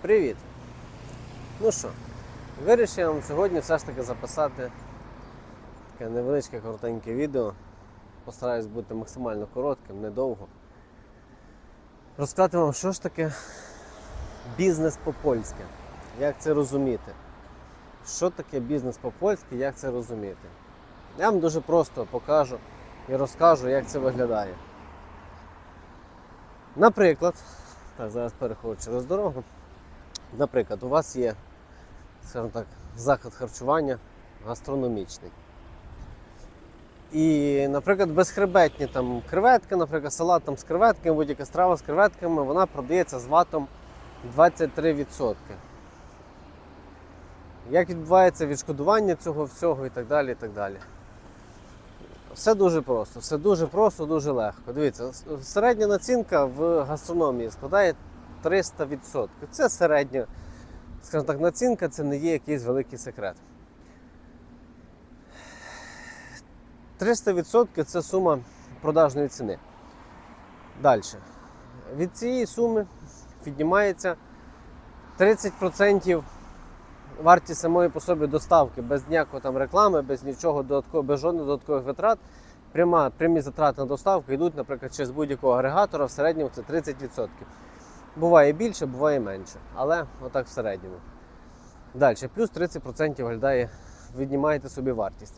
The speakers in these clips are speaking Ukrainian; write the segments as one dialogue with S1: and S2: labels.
S1: Привіт! Ну що, вирішив вам сьогодні все ж таки записати таке невеличке коротеньке відео. Постараюсь бути максимально коротким, недовго. Розказати вам, що ж таке бізнес по-польськи. Як це розуміти? Що таке бізнес по-польськи, як це розуміти? Я вам дуже просто покажу і розкажу, як це виглядає. Наприклад, так, зараз переходжу через дорогу. Наприклад, у вас є, скажімо так, заклад харчування гастрономічний. І, наприклад, безхребетні там креветки, наприклад, салат там з креветками, будь-яка страва з креветками, вона продається з ватом 23%. Як відбувається відшкодування цього всього і так далі. і так далі. Все дуже просто, все дуже просто, дуже легко. Дивіться, середня націнка в гастрономії складає 300%. Це середня, скажімо так, націнка, це не є якийсь великий секрет. 300% це сума продажної ціни. Далі. Від цієї суми віднімається 30% вартість самої по собі доставки без ніякої там реклами, без нічого додаткового, без жодних додаткових витрат. Пряма, прямі затрати на доставку йдуть, наприклад, через будь-якого агрегатора, в середньому це 30%. Буває більше, буває менше, але отак в середньому. Далі, плюс 30% виглядає, віднімаєте собі вартість.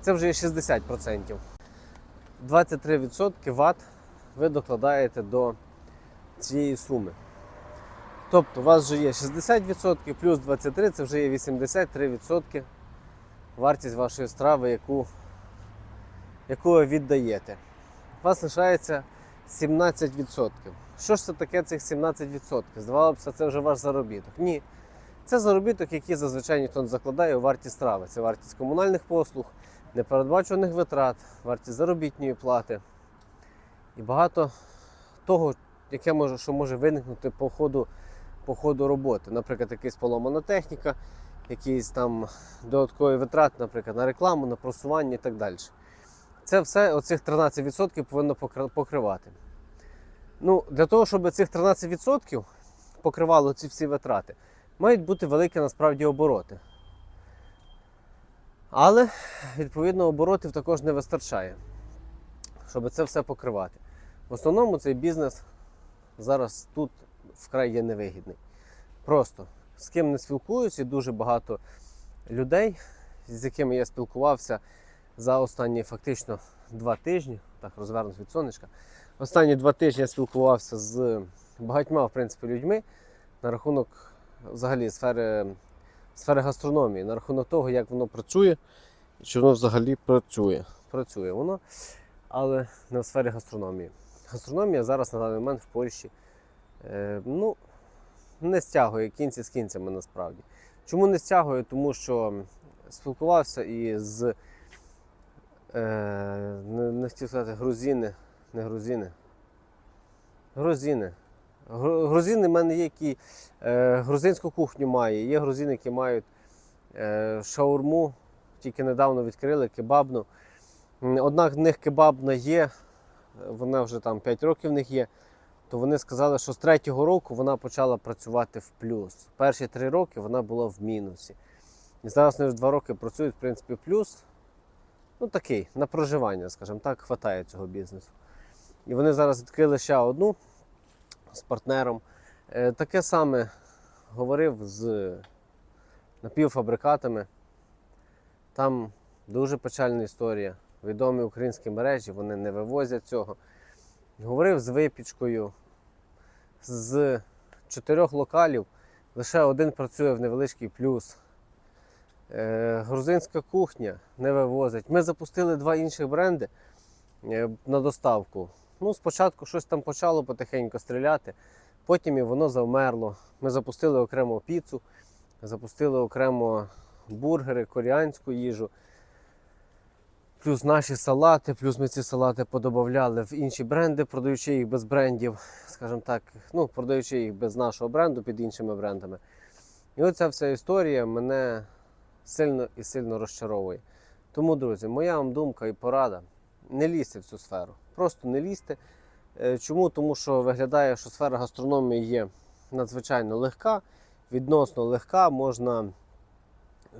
S1: Це вже є 60%. 23% ват ви докладаєте до цієї суми. Тобто у вас вже є 60% плюс 23% це вже є 83% вартість вашої страви, яку, яку ви віддаєте. У вас лишається 17%. Що ж це таке цих 17%? Здавалося б, це вже ваш заробіток. Ні. Це заробіток, який зазвичай ніхто закладає у вартість страви. Це вартість комунальних послуг, непередбачуваних витрат, вартість заробітної плати. І багато того, яке може, що може виникнути по ходу, по ходу роботи. Наприклад, якась поломана техніка, якісь там додаткові витрати, наприклад, на рекламу, на просування і так далі. Це все оцих 13% повинно покривати. Ну, для того, щоб цих 13% покривало ці всі витрати, мають бути великі насправді обороти. Але, відповідно, оборотів також не вистачає, щоб це все покривати. В основному цей бізнес зараз тут вкрай є невигідний. Просто з ким не спілкуюся, і дуже багато людей, з якими я спілкувався за останні фактично два тижні, так розвернусь від сонечка. Останні два тижні я спілкувався з багатьма в принципі, людьми на рахунок взагалі сфери, сфери гастрономії, на рахунок того, як воно працює і чи воно взагалі працює. Працює воно, але не в сфері гастрономії. Гастрономія зараз на даний момент в Польщі е, ну, не стягує кінці з кінцями насправді. Чому не стягує? Тому що спілкувався і з е, не, не хотів сказати грузини, не грузини. Грузини. Грузини в мене є, які е, грузинську кухню має. Є грузини, які мають е, шаурму, тільки недавно відкрили кебабну. М, Одна з них кебабна є, вона вже там 5 років в них є. То вони сказали, що з третього року вона почала працювати в плюс. Перші три роки вона була в мінусі. І зараз вони вже два роки працюють, в принципі, в плюс. Ну такий, на проживання, скажімо так, хватає цього бізнесу. І вони зараз відкрили ще одну з партнером. Е, Таке саме говорив з напівфабрикатами. Там дуже печальна історія. Відомі українські мережі, вони не вивозять цього. Говорив з випічкою. З чотирьох локалів лише один працює в невеличкий плюс. Е, грузинська кухня не вивозить. Ми запустили два інших бренди е, на доставку. Ну, спочатку щось там почало потихеньку стріляти, потім і воно завмерло. Ми запустили окремо піцу, запустили окремо бургери, коріанську їжу. Плюс наші салати, плюс ми ці салати подобавляли в інші бренди, продаючи їх без брендів, скажімо так, ну, продаючи їх без нашого бренду під іншими брендами. І оця вся історія мене сильно і сильно розчаровує. Тому, друзі, моя вам думка і порада: не лізьте в цю сферу. Просто не лізьте. Е, Чому? Тому що виглядає, що сфера гастрономії є надзвичайно легка, відносно легка, можна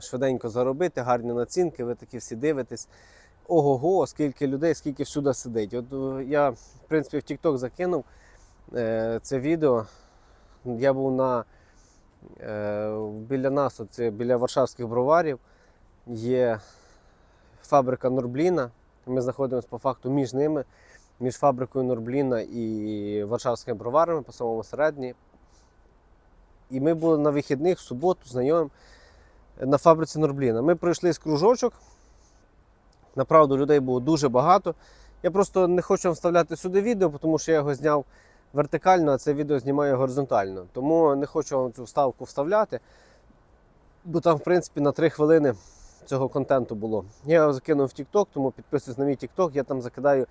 S1: швиденько заробити, гарні націнки, ви такі всі дивитесь. Ого-го, скільки людей, скільки всюди сидить. От е, я, в принципі, в TikTok закинув е, це відео. Я був на, біля нас, от, це біля Варшавських броварів, є фабрика Норбліна. Ми знаходимося по факту між ними, між фабрикою Норбліна і Варшавськими броварами по самому середній. І ми були на вихідних в суботу знайомим на фабриці Норбліна. Ми пройшли з кружочок. Направду людей було дуже багато. Я просто не хочу вставляти сюди відео, тому що я його зняв вертикально, а це відео знімаю горизонтально. Тому не хочу вам цю вставку вставляти, бо там, в принципі, на 3 хвилини цього контенту було. Я його закинув в TikTok, тому підписуйтесь на мій TikTok, я там закидаю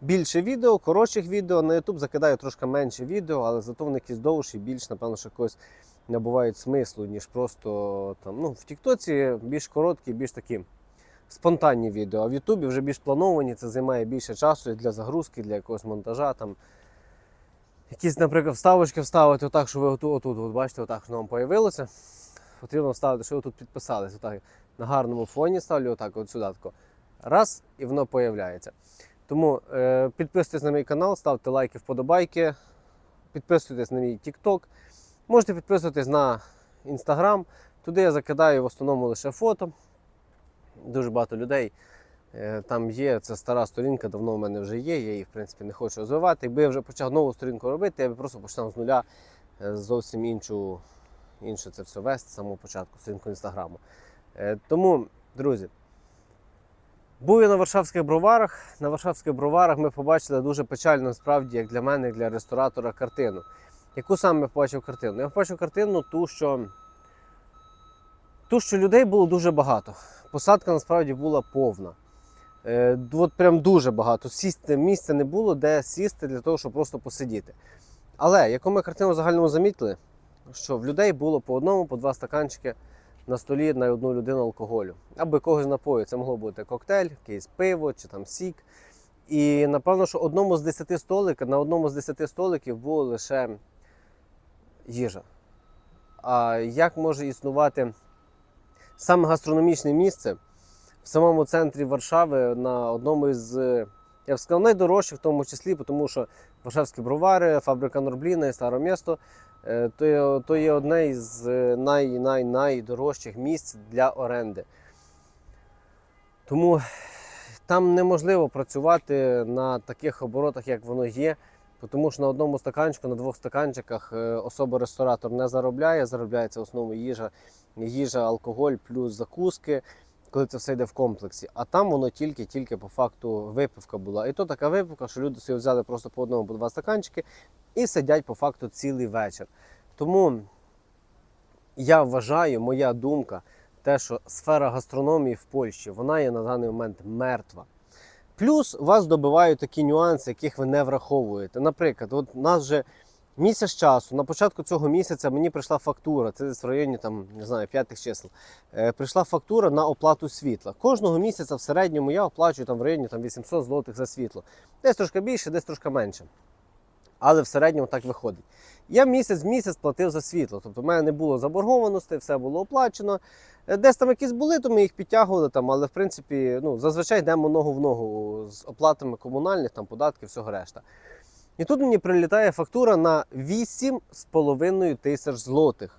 S1: більше відео, коротших відео. На YouTube закидаю трошки менше відео, але зато вони якісь довші, більш, напевно, що якось набувають смислу, ніж просто там. Ну, в Тіктоці більш короткі, більш такі спонтанні відео. А в Ютубі вже більш плановані, це займає більше часу і для загрузки, для якогось монтажа. Там. Якісь, наприклад, вставочки вставити, отак, що ви отут, отут, от бачите, отак, що вам появилося. Потрібно вставити, що ви тут підписались. Отак, на гарному фоні ставлю, отак, от сюди. Тако. Раз, і воно появляється. Тому е, підписуйтесь на мій канал, ставте лайки, вподобайки, підписуйтесь на мій TikTok. Можете підписуватись на Instagram. Туди я закидаю в основному лише фото. Дуже багато людей там є. Це стара сторінка, давно в мене вже є. Я її, в принципі, не хочу розвивати. Якби я вже почав нову сторінку робити, я б просто починав з нуля е, зовсім іншу, інше це все вести з самого початку, сторінку інстаграму. Е, Тому, друзі, був я на Варшавських броварах. На Варшавських броварах ми побачили дуже печально, насправді, як для мене, як для ресторатора, картину. Яку саме я побачив картину? Я побачив картину ту, що ту, що людей було дуже багато. Посадка насправді була повна. Е, от прям дуже багато. Сісти місця не було, де сісти для того, щоб просто посидіти. Але яку ми картину загальному замітили, що в людей було по одному, по два стаканчики на столі на одну людину алкоголю. Або якогось напою. Це могло бути коктейль, якийсь пиво чи там сік. І напевно, що одному з 10 столиків, на одному з 10 столиків було лише їжа. А як може існувати саме гастрономічне місце самому центрі Варшави на одному із, е, я б сказав, найдорожчих, в тому числі, тому що Варшавські бровари, фабрика Норбліна і Старе місто е, то є, то є одне із е, най-най-найдорожчих місць для оренди. Тому там неможливо працювати на таких оборотах, як воно є. Тому що на одному стаканчику, на двох стаканчиках особа-ресторатор не заробляє, заробляється в основному їжа, їжа, алкоголь плюс закуски, коли це все йде в комплексі. А там воно тільки-тільки по факту випивка була. І то така випивка, що люди собі взяли просто по одному, по два стаканчики і сидять по факту цілий вечір. Тому я вважаю, моя думка, те, що сфера гастрономії в Польщі вона є на даний момент мертва. Плюс вас добивають такі нюанси, яких ви не враховуєте. Наприклад, от нас вже місяць часу, на початку цього місяця мені прийшла фактура, це в районі там, не знаю, п'ятих чисел. Е, прийшла фактура на оплату світла. Кожного місяця в середньому я оплачую там в районі там, 800 злотих за світло. Десь трошки більше, десь трошки менше. Але в середньому так виходить. Я місяць в місяць платив за світло. Тобто в мене не було заборгованостей, все було оплачено. Е, Десь там якісь були, то ми їх підтягували, там, але в принципі ну, зазвичай йдемо ногу в ногу з оплатами комунальних, там, податків, всього решта. І тут мені прилітає фактура на 8,5 тисяч злотих.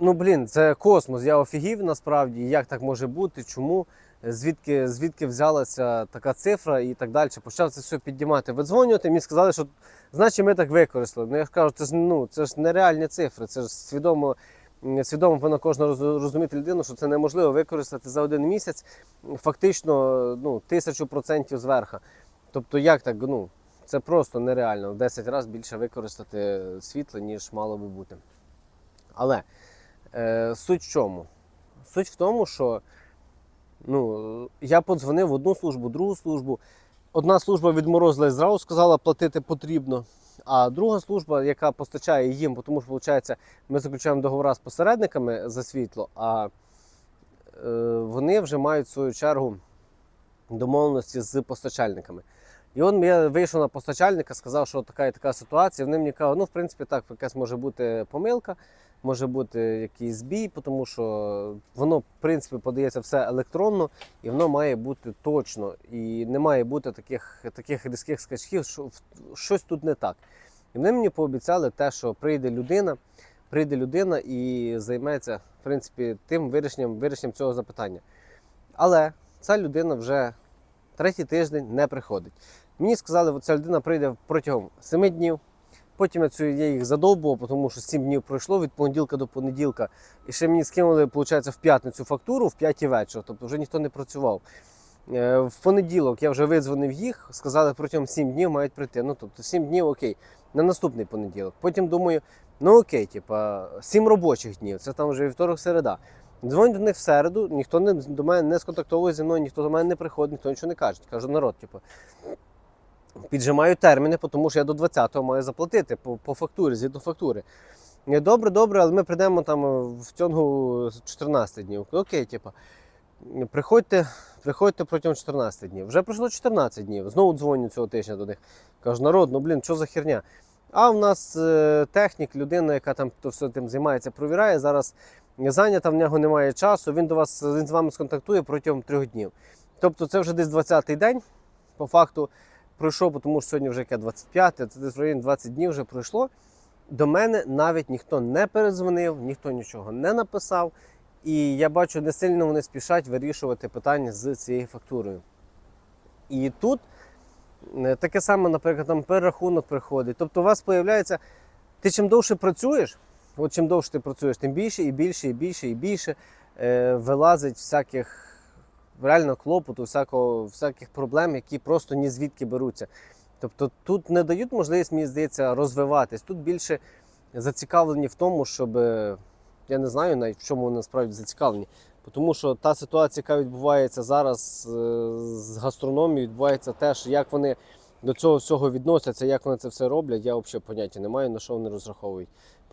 S1: Ну, блін, це космос. Я офігів насправді, як так може бути, чому, звідки, звідки взялася така цифра і так далі. Почав це все піднімати, видзвонювати. Мені сказали, що значить ми так використали. Ну я кажу, це ж ну це ж нереальні цифри, це ж свідомо. Свідомо повинна кожна розуміти людину, що це неможливо використати за один місяць фактично ну, тисячу процентів зверха. Тобто, як так? Ну, це просто нереально в 10 разів більше використати світла, ніж мало би бути. Але е, суть в чому? Суть в тому, що ну, я подзвонив в одну службу, другу службу. Одна служба відморозила і зразу сказала, платити потрібно. А друга служба, яка постачає їм, тому що виходить, ми заключаємо договори з посередниками за світло, а е, вони вже мають в свою чергу домовленості з постачальниками. І он я вийшов на постачальника, сказав, що така і така ситуація. Вони мені кажуть, ну, в принципі, так, якась може бути помилка, може бути якийсь збій, тому що воно, в принципі, подається все електронно і воно має бути точно. І не має бути таких, таких різких скачків, що щось тут не так. І вони мені пообіцяли те, що прийде людина, прийде людина і займеться, в принципі, тим вирішенням, вирішенням цього запитання. Але ця людина вже третій тиждень не приходить. Мені сказали, що ця людина прийде протягом 7 днів. Потім я, цю, я їх задовбував, тому що 7 днів пройшло від понеділка до понеділка. І ще мені скинули, виходить, в п'ятницю фактуру в 5 вечора, тобто вже ніхто не працював. Е, В понеділок я вже видзвонив їх, сказали, протягом 7 днів мають прийти. Ну, тобто 7 днів окей, на наступний понеділок. Потім думаю, ну окей, типа 7 робочих днів, це там вже вівторок, середа. Дзвоню до них в середу, ніхто не, до мене не сконтактовує зі мною, ніхто до мене не приходить, ніхто нічого не каже. Кажу, народ, типу, піджимаю терміни, тому що я до 20-го маю заплатити по, по фактурі, згідно фактури. Добре, добре, але ми прийдемо там е, в тягу 14 днів. Окей, типу, приходьте, приходьте протягом 14 днів. Вже пройшло 14 днів. Знову дзвоню цього тижня до них. Кажу, народ, ну блін, що за херня? А в нас е, технік, людина, яка там то все тим займається, провіряє. Зараз зайнята, в нього немає часу. Він до вас він з вами сконтактує протягом трьох днів. Тобто це вже десь 20-й день. По факту пройшов, тому що сьогодні вже яке 25, це десь в районі 20 днів вже пройшло. До мене навіть ніхто не передзвонив, ніхто нічого не написав. І я бачу, не сильно вони спішать вирішувати питання з цією фактурою. І тут е, таке саме, наприклад, там перерахунок приходить. Тобто у вас з'являється, ти чим довше працюєш, от чим довше ти працюєш, тим більше і більше, і більше, і більше е, вилазить всяких реально клопоту, всякого, всяких проблем, які просто ні звідки беруться. Тобто тут не дають можливість, мені здається, розвиватись. Тут більше зацікавлені в тому, щоб е, я не знаю навіть в чому вони насправді зацікавлені. Тому що та ситуація, яка відбувається зараз е, з гастрономією, відбувається теж, як вони до цього всього відносяться, як вони це все роблять, я взагалі поняття не маю, на що вони розраховують.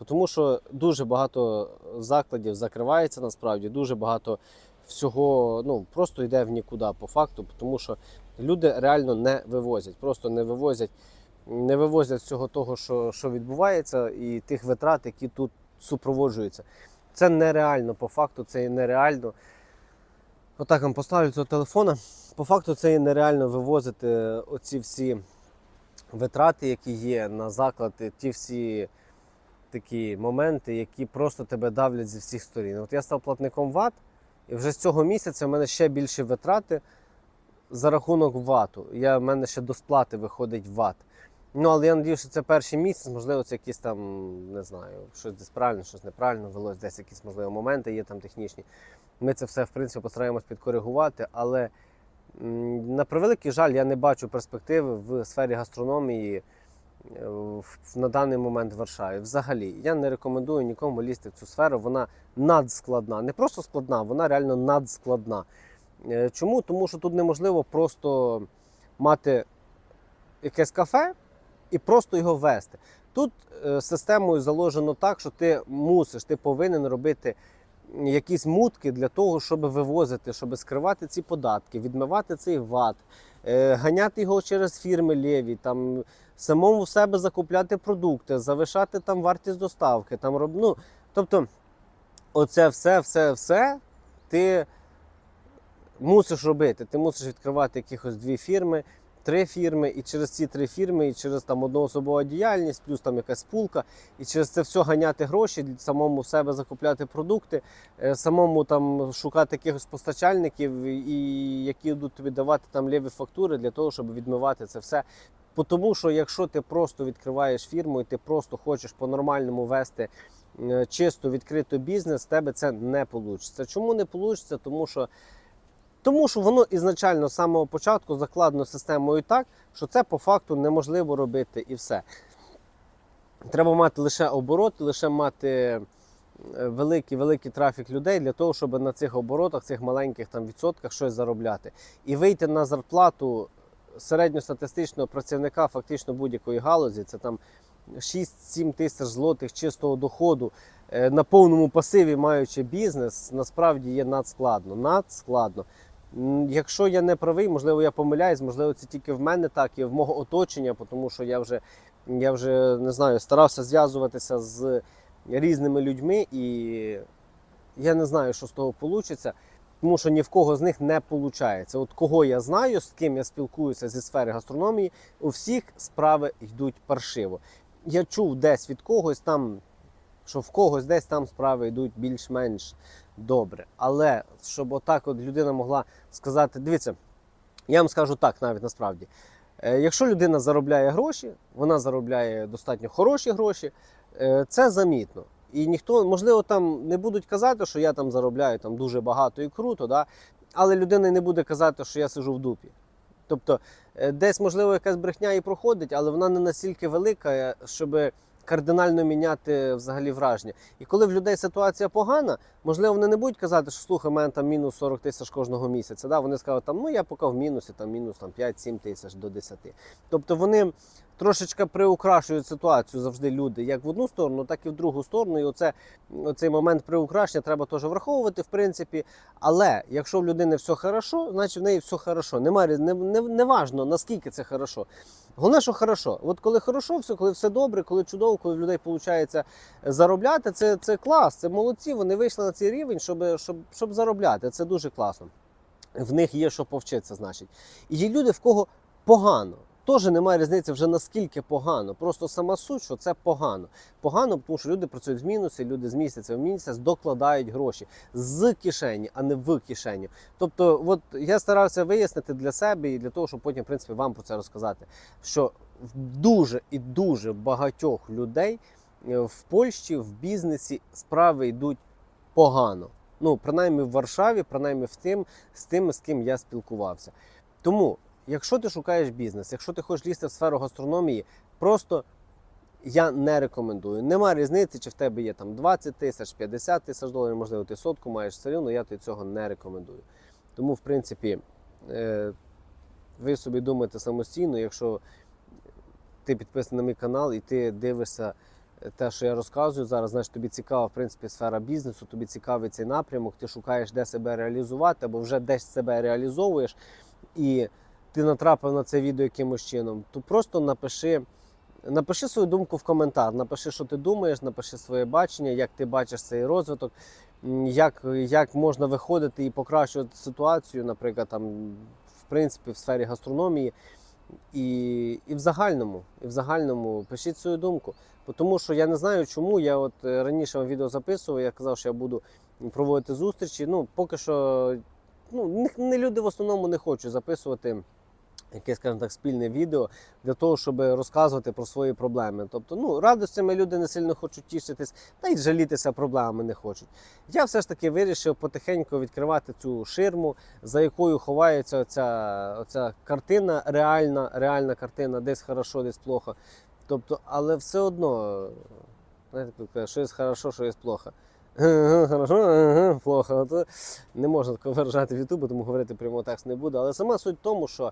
S1: Тому що дуже багато закладів закривається насправді, дуже багато всього ну, просто йде в нікуди по факту, тому що люди реально не вивозять, просто не вивозять, не вивозять всього того, що, що відбувається, і тих витрат, які тут супроводжуються. Це нереально по факту, це є нереально. Отак вам поставлю цього телефона. По факту це є нереально вивозити оці всі витрати, які є на заклад, ті всі такі моменти, які просто тебе давлять зі всіх сторін. От я став платником ВАТ, і вже з цього місяця в мене ще більше витрати за рахунок ВАТу. Я, в мене ще до сплати виходить ВАТ. Ну, але я надію, що це перший місяць, можливо, це якісь там, не знаю, щось десь правильно, щось неправильно велось, десь якісь, можливо, моменти є там технічні. Ми це все, в принципі, постараємось підкоригувати, але на превеликий жаль, я не бачу перспективи в сфері гастрономії на даний момент в Варшаві. Взагалі, я не рекомендую нікому лізти в цю сферу. Вона надскладна. Не просто складна, вона реально надскладна. Е, Чому? Тому що тут неможливо просто мати якесь кафе і просто його вести. Тут е, системою заложено так, що ти мусиш, ти повинен робити якісь мутки для того, щоб вивозити, щоб скривати ці податки, відмивати цей ват, е, ганяти його через фірми ліві, там самому в себе закупляти продукти, завишати там вартість доставки. Там роб... ну, тобто, оце все, все, все ти мусиш робити. Ти мусиш відкривати якихось дві фірми, три фірми, і через ці три фірми, і через там одноособова діяльність, плюс там якась спулка, і через це все ганяти гроші, самому в себе закупляти продукти, е, самому там шукати якихось постачальників, і які будуть тобі давати там ліві фактури для того, щоб відмивати це все. Бо Тому що якщо ти просто відкриваєш фірму і ти просто хочеш по-нормальному вести е, чисто відкрито бізнес, в тебе це не вийде. Чому не вийде? Тому що тому що воно ізначально з самого початку закладено системою так, що це по факту неможливо робити і все. Треба мати лише обороти, лише мати е, великий великий трафік людей для того, щоб на цих оборотах, цих маленьких там відсотках щось заробляти. І вийти на зарплату середньостатистичного працівника фактично будь-якої галузі, це там 6-7 тисяч злотих чистого доходу е, на повному пасиві маючи бізнес, насправді є надскладно. Надскладно. Якщо я не правий, можливо, я помиляюсь, можливо, це тільки в мене так і в мого оточення, тому що я вже, я вже не знаю, старався зв'язуватися з різними людьми, і я не знаю, що з того вийде, тому що ні в кого з них не виходить. От кого я знаю, з ким я спілкуюся зі сфери гастрономії, у всіх справи йдуть паршиво. Я чув десь від когось там, що в когось десь там справи йдуть більш-менш добре. Але щоб отак от людина могла сказати, дивіться, я вам скажу так навіть насправді. Е, Якщо людина заробляє гроші, вона заробляє достатньо хороші гроші, е, це замітно. І ніхто, можливо, там не будуть казати, що я там заробляю там дуже багато і круто, да? але людина не буде казати, що я сижу в дупі. Тобто, е, десь, можливо, якась брехня і проходить, але вона не настільки велика, е, щоб кардинально міняти взагалі враження. І коли в людей ситуація погана, можливо, вони не будуть казати, що слухай, мене там мінус 40 тисяч кожного місяця. Да? Вони скажуть, там, ну я поки в мінусі, там мінус там, 5-7 тисяч до 10. Тобто вони трошечки приукрашують ситуацію завжди люди, як в одну сторону, так і в другу сторону. І оце, оцей момент приукрашення треба теж враховувати, в принципі. Але якщо в людини все хорошо, значить в неї все хорошо. Нема, різ- не, не, не важно, наскільки це хорошо. Головне, що хорошо. От коли хорошо, все, коли все добре, коли чудово, коли в людей виходить заробляти, це, це клас, це молодці. Вони вийшли на цей рівень, щоб, щоб, щоб заробляти. Це дуже класно. В них є що повчитися, значить. І є люди, в кого погано. Теж немає різниці вже наскільки погано. Просто сама суть, що це погано. Погано, тому що люди працюють в мінусі, люди з місяця в місяць докладають гроші з кишені, а не в кишеню. Тобто, от я старався вияснити для себе і для того, щоб потім, в принципі, вам про це розказати. Що дуже і дуже багатьох людей е, в Польщі в бізнесі справи йдуть погано. Ну, принаймні в Варшаві, принаймні в тим, з тим, з ким я спілкувався. Тому, якщо ти шукаєш бізнес, якщо ти хочеш лізти в сферу гастрономії, просто я не рекомендую. Нема різниці, чи в тебе є там 20 тисяч, 50 тисяч доларів, можливо, ти сотку маєш все рівно, я тобі цього не рекомендую. Тому, в принципі, е, ви собі думаєте самостійно, якщо ти підписаний на мій канал і ти дивишся те, що я розказую зараз, значить тобі цікава в принципі сфера бізнесу, тобі цікавий цей напрямок, ти шукаєш, де себе реалізувати, або вже десь себе реалізовуєш, і ти натрапив на це відео якимось чином, то просто напиши. Напиши свою думку в коментар, напиши, що ти думаєш, напиши своє бачення, як ти бачиш цей розвиток, як, як можна виходити і покращувати ситуацію, наприклад, там, в принципі, в сфері гастрономії. І, і в загальному, і в загальному пишіть свою думку. Тому що я не знаю, чому я от е, раніше вам відео записував, я казав, що я буду проводити зустрічі. Ну, поки що ну, не, не люди в основному не хочуть записувати якесь, скажімо так, спільне відео для того, щоб розказувати про свої проблеми. Тобто, ну, радостями люди не сильно хочуть тішитись, та й жалітися проблемами не хочуть. Я все ж таки вирішив потихеньку відкривати цю ширму, за якою ховається оця, оця картина, реальна, реальна картина, десь хорошо, десь плохо. Тобто, але все одно, знаєте, що є хорошо, що плохо. Хорошо, плохо. От, не можна такого виражати в Ютубі, тому говорити прямо текст не буду. Але сама суть в тому, що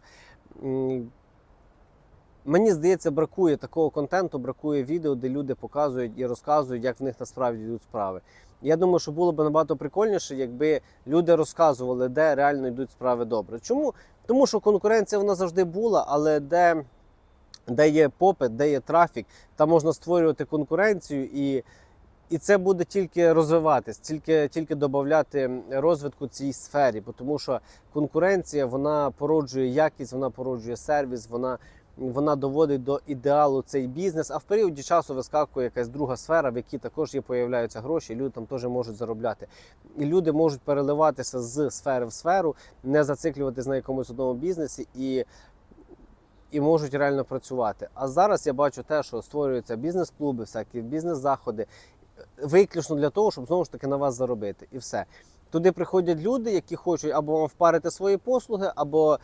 S1: мені здається, бракує такого контенту, бракує відео, де люди показують і розказують, як в них насправді йдуть справи. Я думаю, що було б набагато прикольніше, якби люди розказували, де реально йдуть справи добре. Чому? Тому що конкуренція вона завжди була, але де, де є попит, де є трафік, там можна створювати конкуренцію і. І це буде тільки розвиватись, тільки тільки додати розвитку цій сфері, бо тому що конкуренція вона породжує якість, вона породжує сервіс, вона, вона доводить до ідеалу цей бізнес. А в періоді часу вискакує якась друга сфера, в якій також є появляються гроші, і люди там теж можуть заробляти. І люди можуть переливатися з сфери в сферу, не зациклюватись на якомусь одному бізнесі і. І можуть реально працювати. А зараз я бачу те, що створюються бізнес-клуби, всякі бізнес-заходи, виключно для того, щоб знову ж таки на вас заробити. І все. Туди приходять люди, які хочуть або вам впарити свої послуги, або,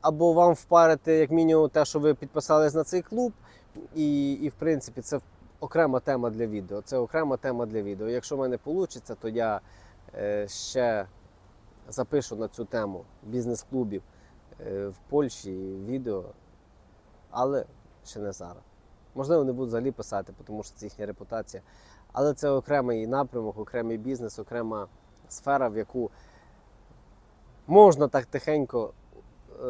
S1: або вам впарити, як мінімум, те, що ви підписались на цей клуб. І, і в принципі, це окрема тема для відео. Це окрема тема для відео. Якщо в мене вийде, то я е, ще запишу на цю тему бізнес-клубів е, в Польщі відео, але ще не зараз. Можливо, не буду взагалі писати, тому що це їхня репутація. Але це окремий напрямок, окремий бізнес, окрема сфера, в яку можна так тихенько е,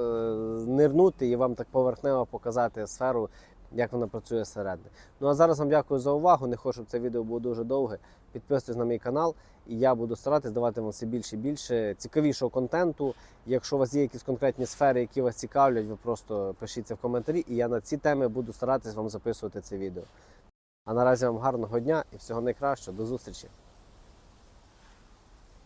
S1: нирнути і вам так поверхнево показати сферу, як вона працює зсередини. Ну а зараз вам дякую за увагу. Не хочу, щоб це відео було дуже довге. Підписуйтесь на мій канал, і я буду старатись давати вам все більше і більше цікавішого контенту. Якщо у вас є якісь конкретні сфери, які вас цікавлять, ви просто пишіть це в коментарі, і я на ці теми буду старатись вам записувати це відео. А наразі вам гарного дня і всього найкращого. До зустрічі!